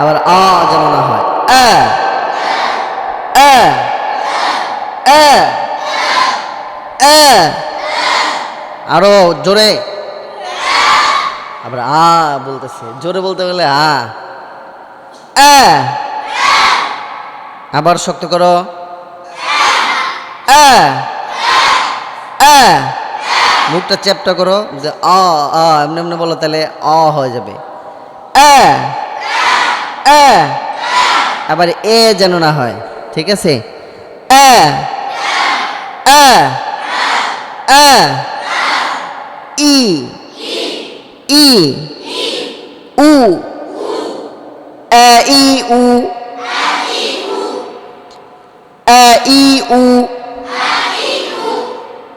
আবার আ যেন না হয়। আরও জোরে। আবার আ বলতেছে। জোরে বলতে গেলে আ। আবার শক্ত করো। মুখটা চ্যাপটা করো যে অ, এমনি এমনি বলো তাহলে অ হয়ে যাবে। আ আ আবার এ যেন না হয়, ঠিক আছে? আ আ আ ই। ই। উ। আ ই উ। আ ই উ।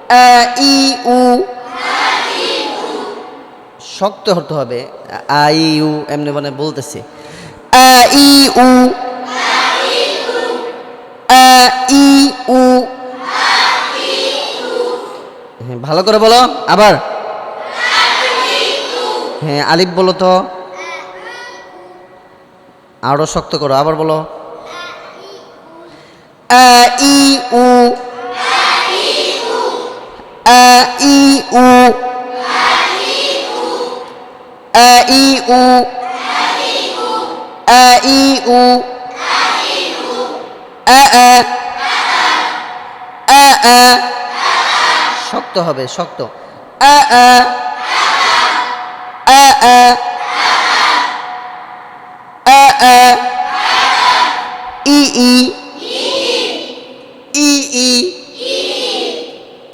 আ ই উ। শক্ত হতে হবে। আই ই উ এমনি মানে বলতেছে। আ ই উ আ ই উ হ্যাঁ ভালো করে বলো, আবার। হ্যাঁ আলিফ বলো তো। আরও শক্ত করো, আবার বলো। ই উ ই উ আ ই উ আ ই উ আ আ আ আ শক্ত হবে শক্ত। আ আ আ আ আ আ ই ই ই ই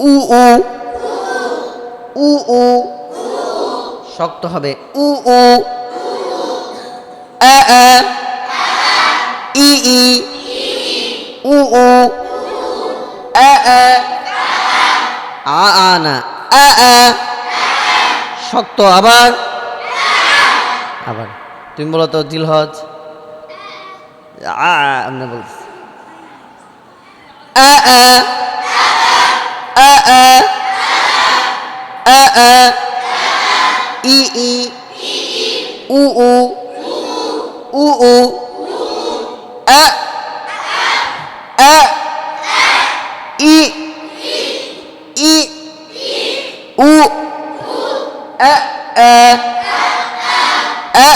উ উ উ উ শক্ত হবে। উ উ। আ আ ই ই। উ উ। আ আ আ আ, না। আ আ শক্ত আবার। আবার। তুমি বলো তো, জিলহজ। আ আমরা বলছি আ আ আ আ i i. U u. U u. A a i. I. U. A a a a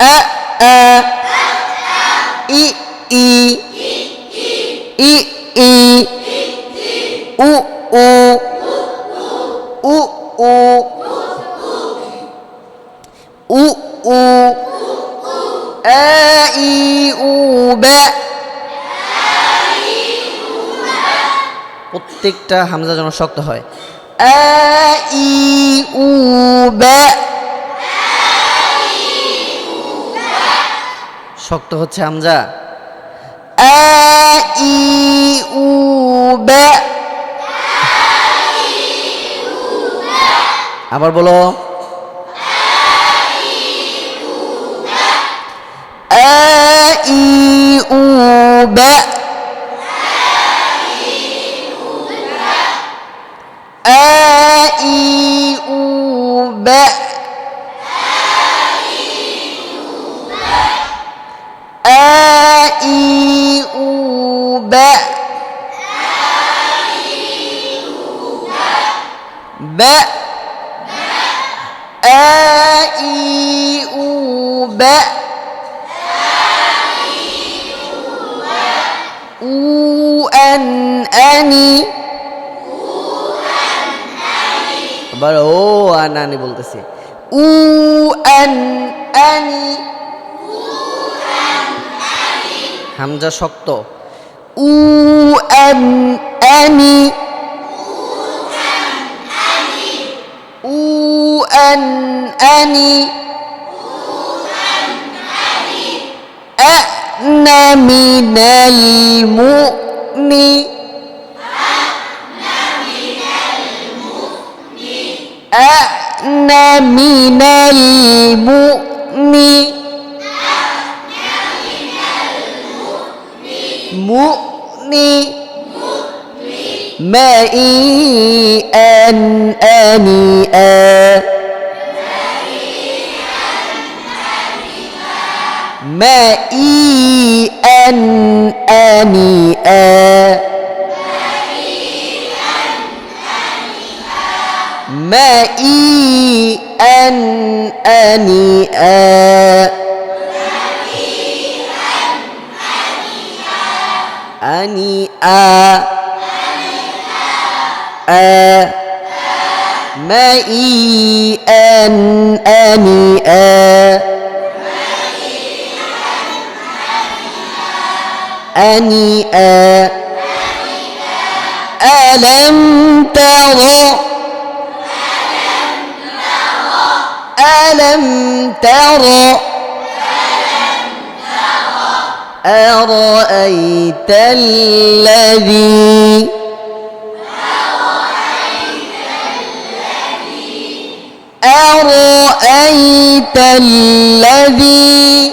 a a i i. I i. U. U u. উ উ উ আ ই উ বে প্রত্যেকটা হামজা যেন শক্ত হয়। আ ই উ বে শক্ত হচ্ছে হামজা। আ ই উ আবার বলো আ উ উ এন আনি আবার ও আনানি বলতেছে উ এন আনি হামজা শক্ত। উ এন আনি أنأني أنا من المؤمن أنا من المؤمن مؤمن مائي أن أن مَئِيئًا أَنِئًا مَئِيئًا أَنِئًا أنيئا. أ مئيئا أنيئا. أنيئا ألم تر ألم تر أرأيت الذي أرأيت الذي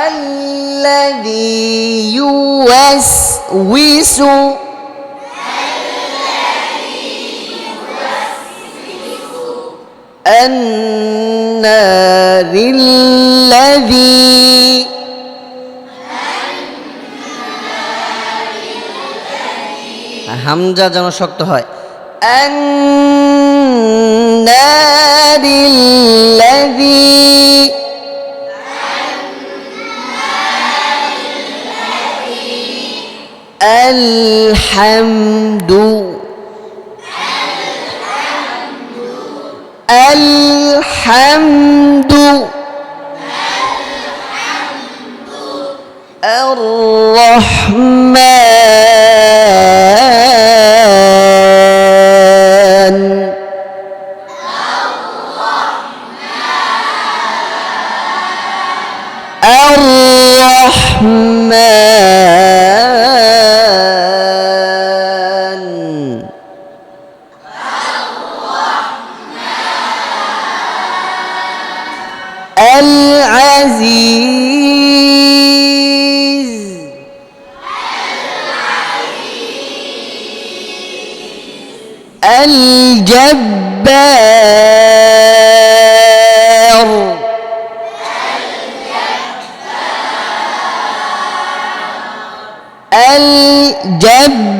الذي يوسوس النار الذي হামজা যেন শক্ত হয় النار الذي الحمد الحمد الرحمن الجبار. الجبار.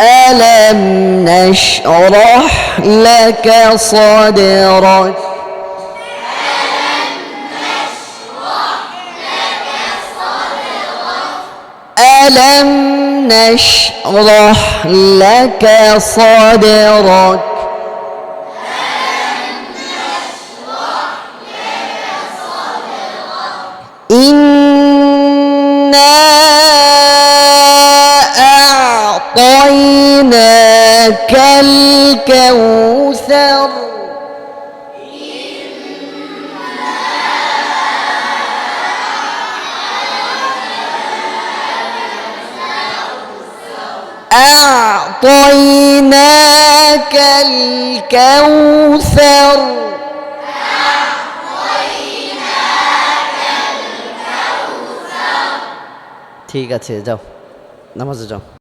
ألم نشرح لك صدرك؟ ألم نشرح لك صدرك؟ إنا أعطيناك الكوثر. أعطيناك الكوثر ঠিক আছে যাও নামাজে যাও